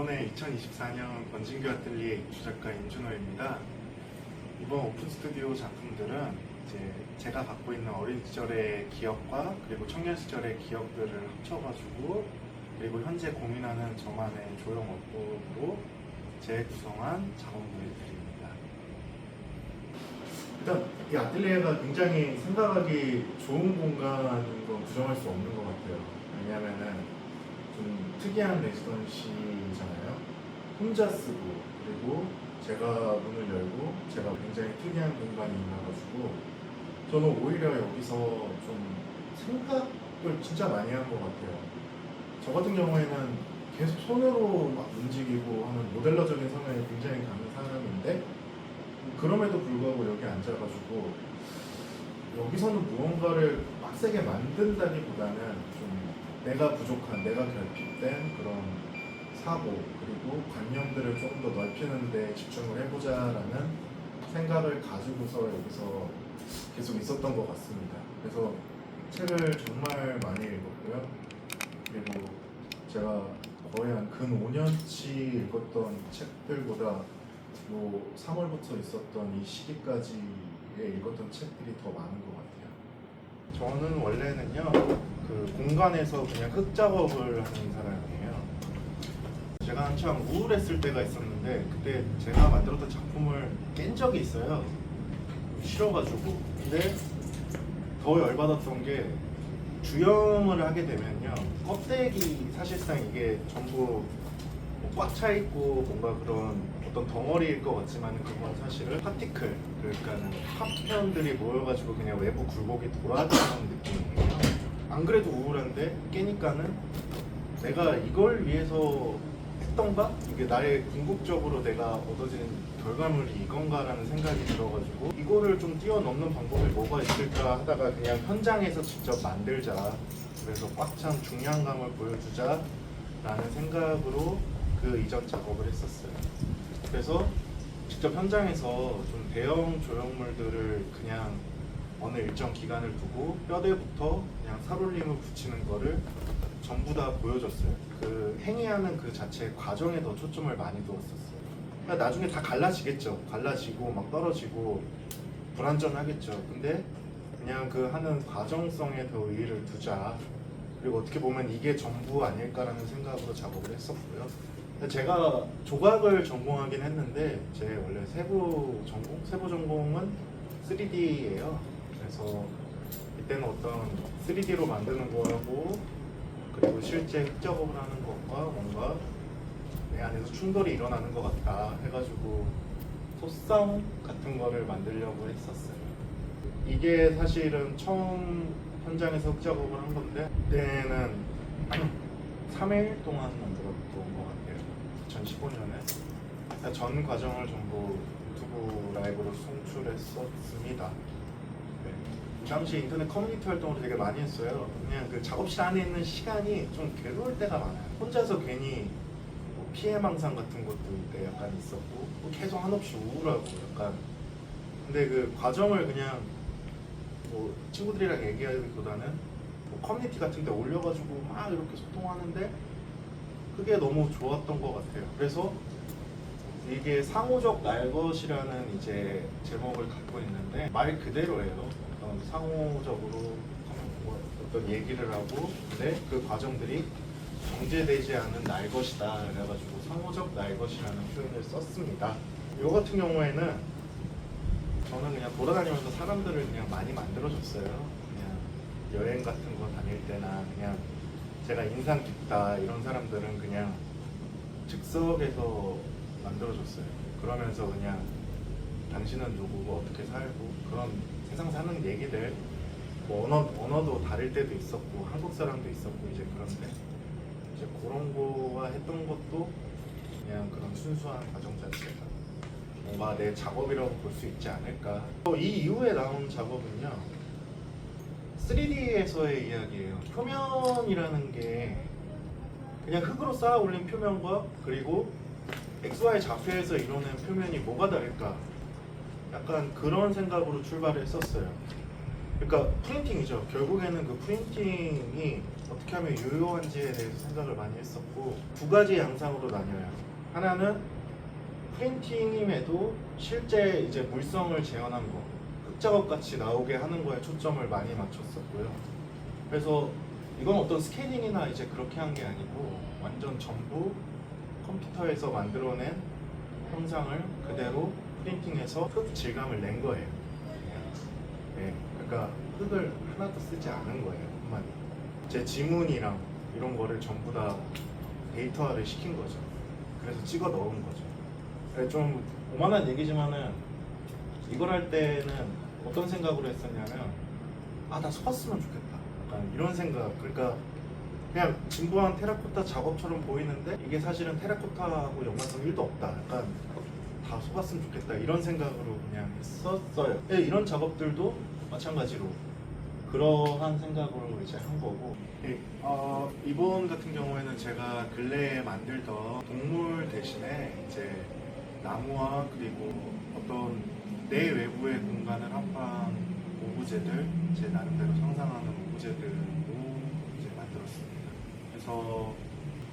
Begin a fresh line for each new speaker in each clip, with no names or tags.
이번에 2024년 번진교 아틀리에 입주 작가 임준호입니다. 이번 오픈 스튜디오 작품들은 이제 제가 갖고 있는 어린 시절의 기억과 그리고 청년 시절의 기억들을 합쳐가지고 그리고 현재 고민하는 저만의 조형 업보로 재구성한 작업물들입니다. 일단 이 아틀리에가 굉장히 생각하기 좋은 공간인 건 부정할 수 없는 것 같아요. 왜냐하면은 좀 특이한 레지던시잖아요. 혼자 쓰고 그리고 제가 문을 열고 제가 굉장히 특이한 공간이 있어가지고 저는 오히려 여기서 좀 생각을 진짜 많이 한 것 같아요. 저 같은 경우에는 계속 손으로 막 움직이고 하는 모델러적인 성향이 굉장히 강한 사람인데 그럼에도 불구하고 여기 앉아가지고 여기서는 무언가를 빡세게 만든다기보다는 좀 내가 부족한, 내가 결핍된 그런 사고 그리고 관념들을 조금 더 넓히는 데 집중을 해보자라는 생각을 가지고서 여기서 계속 있었던 것 같습니다. 그래서 책을 정말 많이 읽었고요. 그리고 제가 거의 한 근 5년치 읽었던 책들보다 뭐 3월부터 있었던 이 시기까지에 읽었던 책들이 더 많은 것 같아요. 저는 원래는요, 그 공간에서 그냥 흙 작업을 하는 사람이에요. 제가 한참 우울했을 때가 있었는데, 그때 제가 만들었던 작품을 깬 적이 있어요. 싫어가지고. 근데 더 열받았던 게, 주영을 하게 되면요, 껍데기 사실상 이게 전부 꽉 차 있고 뭔가 그런 어떤 덩어리일 것 같지만 그건 사실은 파티클 그러니까는 파편들이 모여가지고 그냥 외부 굴곡이 돌아가는 느낌이에요. 안 그래도 우울한데 깨니까는 내가 이걸 위해서 했던가? 이게 나의 궁극적으로 내가 얻어진 결과물이 이건가라는 생각이 들어가지고 이거를 좀 뛰어넘는 방법이 뭐가 있을까 하다가 그냥 현장에서 직접 만들자 그래서 꽉 찬 중량감을 보여주자 라는 생각으로 그 이전 작업을 했었어요. 그래서 직접 현장에서 좀 대형 조형물들을 그냥 어느 일정 기간을 두고 뼈대부터 그냥 살올림을 붙이는 거를 전부 다 보여줬어요. 그 행위하는 그 자체의 과정에 더 초점을 많이 두었었어요. 그러니까 나중에 다 갈라지겠죠. 갈라지고 막 떨어지고 불안전하겠죠. 근데 그냥 그 하는 과정성에 더 의의를 두자. 그리고 어떻게 보면 이게 전부 아닐까라는 생각으로 작업을 했었고요. 근데 제가 조각을 전공하긴 했는데 제 원래 세부 전공, 세부 전공은 3D예요. 그래서 이때는 어떤 3D로 만드는 거하고 그리고 실제 흙 작업을 하는 것과 뭔가 내 안에서 충돌이 일어나는 것 같다 해가지고 소싸움 같은 거를 만들려고 했었어요. 이게 사실은 처음 현장에서 흙 작업을 한 건데 그때는 3일 동안 만들었던 것 같아요. 2015년에 전 과정을 전부 유튜브 라이브로 송출했었습니다. 네. 이 당시 인터넷 커뮤니티 활동을 되게 많이 했어요. 그냥 그 작업실 안에 있는 시간이 좀 괴로울 때가 많아요. 혼자서 괜히 뭐 피해망상 같은 것도 이때 약간 있었고 또 계속 한없이 우울하고 약간 근데 그 과정을 그냥 뭐 친구들이랑 얘기하기보다는 뭐 커뮤니티 같은 데 올려가지고 막 이렇게 소통하는데 그게 너무 좋았던 것 같아요. 그래서 이게 상호적 날 것이라는 이제 제목을 갖고 있는데 말 그대로예요. 어떤 상호적으로 뭐 어떤 얘기를 하고 근데 그 과정들이 정제되지 않은 날 것이다 그래가지고 상호적 날 것이라는 표현을 썼습니다. 이 같은 경우에는 저는 그냥 돌아다니면서 사람들을 그냥 많이 만들어줬어요. 그냥 여행 같은 거 다닐 때나 그냥 제가 인상 깊다 이런 사람들은 그냥 즉석에서 만들어줬어요. 그러면서 그냥 당신은 누구고 어떻게 살고 그런 세상 사는 얘기들 뭐 언어, 언어도 다를 때도 있었고 한국 사람도 있었고 이제 그런데 이제 그런 거와 했던 것도 그냥 그런 순수한 과정 자체가 뭔가 내 작업이라고 볼 수 있지 않을까. 또이 이후에 나온 작업은요, 3D에서의 이야기예요. 표면이라는 게 그냥 흙으로 쌓아 올린 표면과 그리고 XY 좌표에서 이루어낸 표면이 뭐가 다를까? 약간 그런 생각으로 출발을 했었어요. 그러니까 프린팅이죠. 결국에는 그 프린팅이 어떻게 하면 유효한지에 대해서 생각을 많이 했었고 두 가지 양상으로 나뉘어요. 하나는 프린팅임에도 실제 이제 물성을 재현한 거, 흑작업 같이 나오게 하는 거에 초점을 많이 맞췄었고요. 그래서 이건 어떤 스캐닝이나 이제 그렇게 한 게 아니고 완전 전부 컴퓨터에서 만들어낸 형상을 그대로 프린팅해서 흑 질감을 낸 거예요. 네, 그러니까 흙을 하나도 쓰지 않은 거예요 한마디. 제 지문이랑 이런 거를 전부 다 데이터화를 시킨 거죠. 그래서 찍어 넣은 거죠. 네, 좀 오만한 얘기지만은 이걸 할 때는 어떤 생각으로 했었냐면 아 나 속았으면 좋겠다. 약간 이런 생각. 그러니까 그냥 진부한 테라코타 작업처럼 보이는데 이게 사실은 테라코타하고 연관성 1도 없다. 약간 다 속았으면 좋겠다 이런 생각으로 그냥 했었어요. 네, 이런 작업들도 마찬가지로 그러한 생각으로 이제 한 거고. 어, 이번 같은 경우에는 제가 근래에 만들던 동물 대신에 이제 나무와 그리고 어떤 내 외부의 공간을 합한 오브제들 제 나름대로 상상하는 오브제들로 이제 만들었습니다. 그래서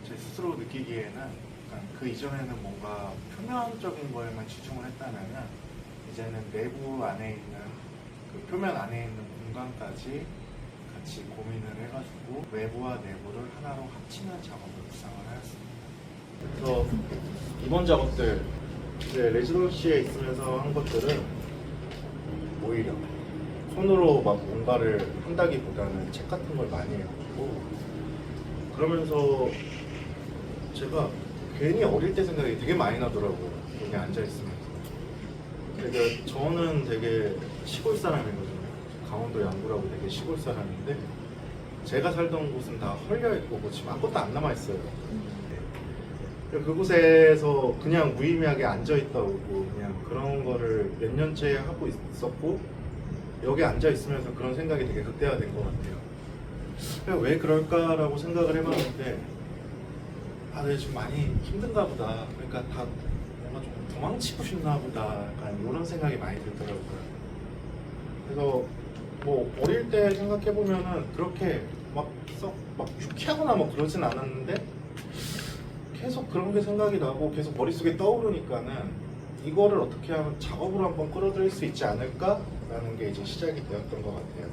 제 스스로 느끼기에는 그 이전에는 뭔가 표면적인 거에만 치중을 했다면은 이제는 내부 안에 있는 그 표면 안에 있는 공간까지 같이 고민을 해가지고 외부와 내부를 하나로 합치는 작업을 구상을 하였습니다. 그래서 이번 작업들 이제 레지던시에 있으면서 한 것들은 오히려 손으로 막 뭔가를 한다기보다는 책 같은 걸 많이 해가지고 그러면서 제가 괜히 어릴 때 생각이 되게 많이 나더라고요. 여기 앉아 있으면서. 되게 저는 되게 시골 사람이거든요. 강원도 양구라고 되게 시골 사람인데 제가 살던 곳은 다 헐려 있고 뭐 지금 아무것도 안 남아 있어요. 그곳에서 그냥 무의미하게 앉아 있다 오고 그냥 그런 거를 몇 년째 하고 있었고 여기 앉아 있으면서 그런 생각이 되게 극대화된 것 같아요. 왜 그럴까라고 생각을 해봤는데 아, 네, 좀 많이 힘든가 보다. 그러니까 다 뭔가 좀 도망치고 싶나 보다. 약간 이런 생각이 많이 들더라고요. 그래서 뭐 어릴 때 생각해 보면은 그렇게 막썩막 유쾌하거나 뭐 그러진 않았는데 계속 그런 게 생각이 나고 계속 머릿속에 떠오르니까는 이거를 어떻게 하면 작업으로 한번 끌어들일 수 있지 않을까라는 게 이제 시작이 되었던 것 같아요.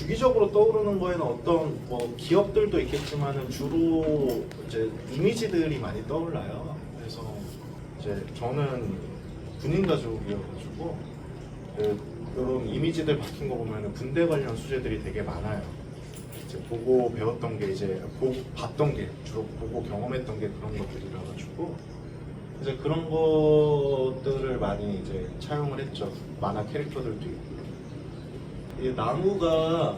주기적으로 떠오르는 거에는 어떤 뭐 기업들도 있겠지만은 주로 이제 이미지들이 많이 떠올라요. 그래서 이제 저는 군인 가족이어가지고 그 그런 이미지들 박힌 거 보면은 군대 관련 수제들이 되게 많아요. 이제 보고 배웠던 게 이제 보고 봤던 게 주로 보고 경험했던 게 그런 것들이라 가지고 이제 그런 것들을 많이 이제 차용을 했죠. 만화 캐릭터들도 있고. 이 나무가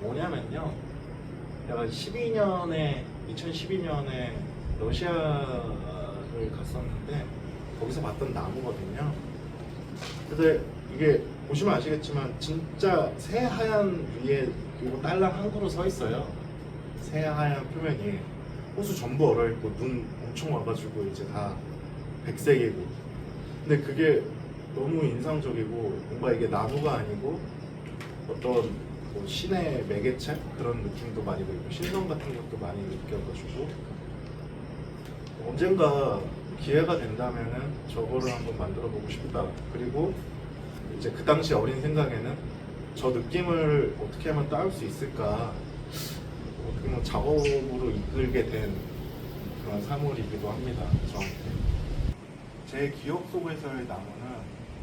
뭐냐면요. 제가 12년에 2012년에 러시아를 갔었는데 거기서 봤던 나무거든요. 근데 이게 보시면 아시겠지만 진짜 새하얀 위에 요거 딸랑 한 그루 서 있어요. 새하얀 표면이 호수 전부 얼어 있고 눈 엄청 와가지고 이제 다 백색이고. 근데 그게 너무 인상적이고 뭔가 이게 나무가 아니고 어떤 뭐 신의 매개체 그런 느낌도 많이 들고 신성 같은 것도 많이 느껴가지고 언젠가 기회가 된다면은 저거를 한번 만들어 보고 싶다. 그리고 이제 그 당시 어린 생각에는 저 느낌을 어떻게 하면 따올 수 있을까 어떻게 보면 작업으로 이끌게 된 그런 사물이기도 합니다. 저한테. 제 기억 속에서의 나무는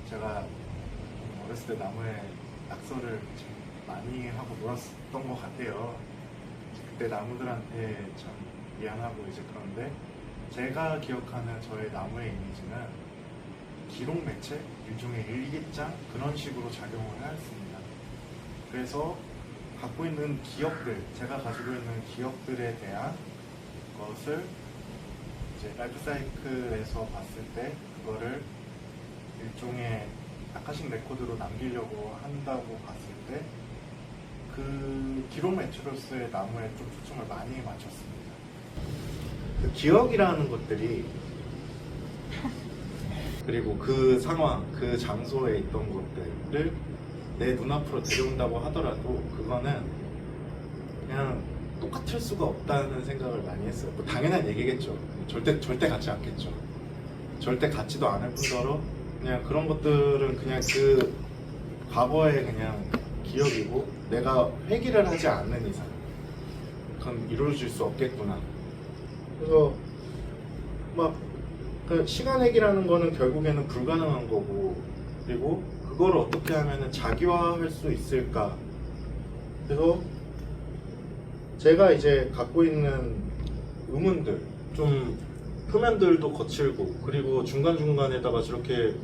제가 어렸을 때 나무에 낙서를 참 많이 하고 놀았던 것 같아요. 그때 나무들한테 참 미안하고 이제 그런데 제가 기억하는 저의 나무의 이미지는 기록 매체, 일종의 일기장 그런 식으로 작용을 하였습니다. 그래서 갖고 있는 기억들, 제가 가지고 있는 기억들에 대한 것을 이제 라이프 사이클에서 봤을 때 그거를 일종의 아카식 레코드로 남기려고 한다고 봤을 때 그 기록 매체로서의 나무에 좀 초점을 많이 맞췄습니다. 그 기억이라는 것들이 그리고 그 상황, 그 장소에 있던 것들을 내 눈앞으로 데려온다고 하더라도 그거는 그냥 똑같을 수가 없다는 생각을 많이 했어요. 뭐 당연한 얘기겠죠. 절대 절대 같지 않겠죠. 절대 같지도 않을 뿐더러 그냥 그런 것들은 그냥 그 과거의 그냥 기억이고 내가 회귀를 하지 않는 이상 그건 이루어질 수 없겠구나. 그래서 막 그 시간 회귀라는 거는 결국에는 불가능한 거고 그리고 그거를 어떻게 하면은 자기화할 수 있을까? 그래서 제가 이제 갖고 있는 의문들 좀 표면들도 거칠고 그리고 중간 중간에다가 저렇게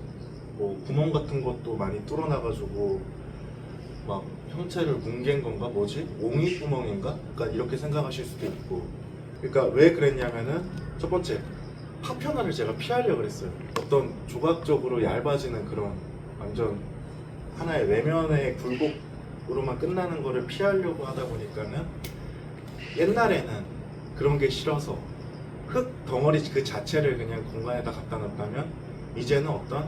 뭐 구멍 같은 것도 많이 뚫어놔가지고 막 형체를 뭉갠 건가 뭐지 옹이 구멍인가? 그러니까 이렇게 생각하실 수도 있고 그러니까 왜 그랬냐면은 첫 번째 파편화를 제가 피하려고 그랬어요. 어떤 조각적으로 얇아지는 그런 완전 하나의 외면의 굴곡으로만 끝나는 거를 피하려고 하다 보니까는 옛날에는 그런 게 싫어서 흙 덩어리 그 자체를 그냥 공간에다 갖다 놨다면 이제는 어떤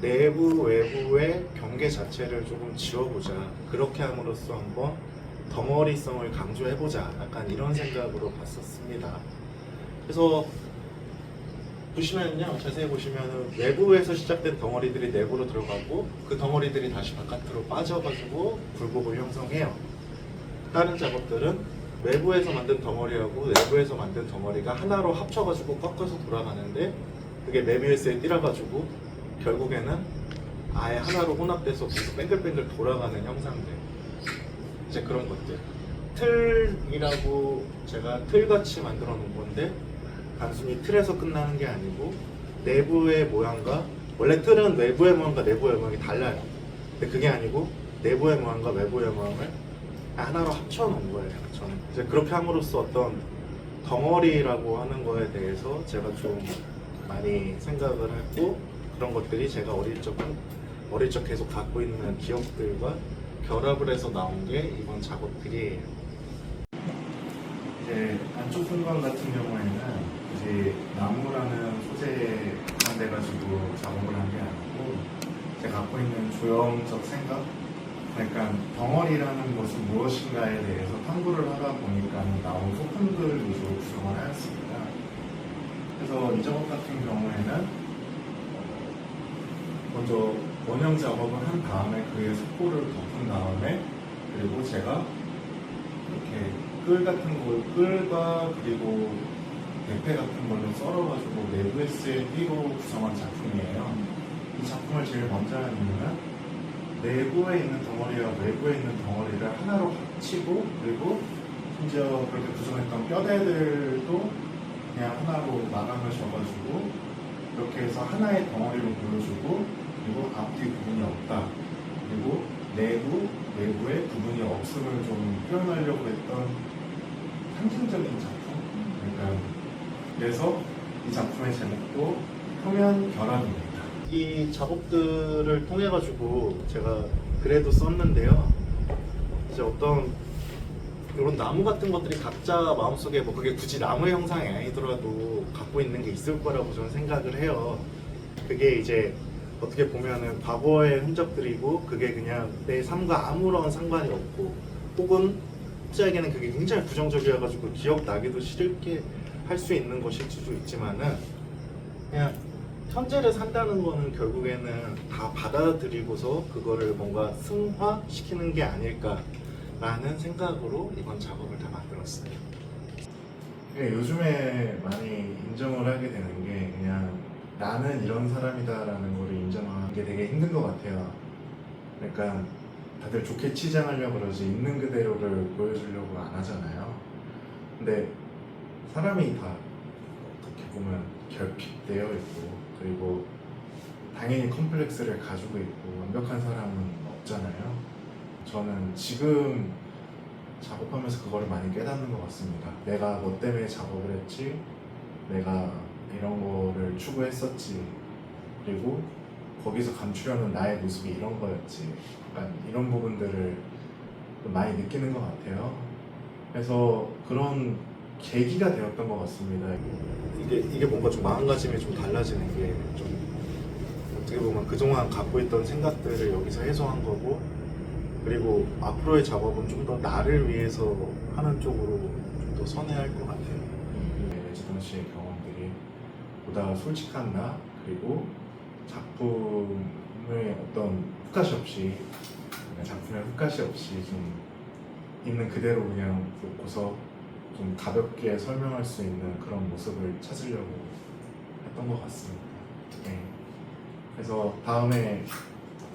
내부 외부의 경계 자체를 조금 지워보자. 그렇게 함으로써 한번 덩어리성을 강조해보자. 약간 이런 생각으로 봤었습니다. 그래서 보시면요 자세히 보시면은 외부에서 시작된 덩어리들이 내부로 들어가고 그 덩어리들이 다시 바깥으로 빠져가지고 굴곡을 형성해요. 다른 작업들은 외부에서 만든 덩어리하고 내부에서 만든 덩어리가 하나로 합쳐가지고 꺾어서 돌아가는데 그게 메비우스에 띄어가지고 결국에는 아예 하나로 혼합돼서 계속 뱅글뱅글 돌아가는 형상들. 이제 그런 것들. 틀이라고 제가 틀같이 만들어 놓은 건데 단순히 틀에서 끝나는 게 아니고 내부의 모양과 원래 틀은 외부의 모양과 내부의 모양이 달라요. 근데 그게 아니고 내부의 모양과 외부의 모양을 하나로 합쳐 놓은 거예요 저는 이제 그렇게 함으로써 어떤 덩어리라고 하는 거에 대해서 제가 좀 많이 생각을 했고 그런 것들이 제가 어릴 적 어릴 적 계속 갖고 있는 기억들과 결합을 해서 나온 게 이번 작업들이에요. 이제 안쪽 공간 같은 경우에는 이제 나무라는 소재에 한대 가지고 작업을 한 게 아니고 제가 갖고 있는 조형적 생각 그러니까 덩어리라는 것은 무엇인가에 대해서 탐구를 하다 보니까 나온 소품들 위주로 구성을 하였습니다. 그래서 이 작업 같은 경우에는 먼저 원형 작업을 한 다음에 그의 속고를 덮은 다음에 그리고 제가 이렇게 끌 같은 걸 끌과 그리고 대패 같은 걸로 썰어가지고 내부에스의 띠로 구성한 작품이에요. 이 작품을 제일 먼저 한 이유는 내부에 있는 덩어리와 외부에 있는 덩어리를 하나로 합치고 그리고 심지어 그렇게 구성했던 뼈대들도 그냥 하나로 마감을 져가지고 이렇게 해서 하나의 덩어리로 보여주고 그리고 앞뒤 부분이 없다 그리고 내부 외부에 부분이 없음을 좀 표현하려고 했던 상징적인 작품 그러니까 그래서 이 작품의 제목도 표면 결합입니다. 이 작업들을 통해 가지고 제가 글에도 썼는데요. 이제 어떤 이런 나무 같은 것들이 각자 마음속에 뭐 그게 굳이 나무의 형상이 아니더라도 갖고 있는 게 있을 거라고 저는 생각을 해요. 그게 이제 어떻게 보면은 과거의 흔적들이고 그게 그냥 내 삶과 아무런 상관이 없고 혹은 혹자에게는 그게 굉장히 부정적이어가지고 기억 나기도 싫게 할 수 있는 것일 수도 있지만은 그냥 현재를 산다는 거는 결국에는 다 받아들이고서 그거를 뭔가 승화시키는 게 아닐까라는 생각으로 이번 작업을 다 만들었어요. 네, 요즘에 많이 인정을 하게 되는 게 그냥 나는 이런 사람이다라는 거를 인정하는 게 되게 힘든 것 같아요. 그러니까 다들 좋게 치장하려고 그러지 있는 그대로를 보여주려고 안 하잖아요. 근데 사람이 다 어떻게 보면 결핍되어 있고 그리고 당연히 컴플렉스를 가지고 있고 완벽한 사람은 없잖아요. 저는 지금 작업하면서 그거를 많이 깨닫는 것 같습니다. 내가 뭐 때문에 작업을 했지, 내가 이런 거를 추구했었지, 그리고 거기서 감추려는 나의 모습이 이런 거였지. 약간 이런 부분들을 좀 많이 느끼는 것 같아요. 그래서 그런 계기가 되었던 것 같습니다. 이게 이게 뭔가 좀 마음가짐이 좀 달라지는 게좀 어떻게 보면 그동안 갖고 있던 생각들을 여기서 해소한 거고 그리고 앞으로의 작업은 좀 더 나를 위해서 하는 쪽으로 좀 더 선회할 것 같아요. 네, 레지던시의 경험들이 보다 솔직한 나 그리고 작품의 어떤 훅가시 없이 작품의 훅가시 없이 좀 있는 그대로 그냥 놓고서 좀 가볍게 설명할 수 있는 그런 모습을 찾으려고 했던 것 같습니다. 네. 그래서 다음에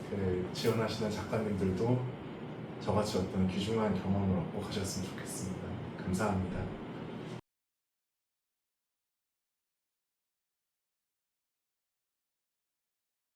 그 지원하시는 작가님들도 저같이 어떤 귀중한 경험을 얻고 가셨으면 좋겠습니다. 감사합니다.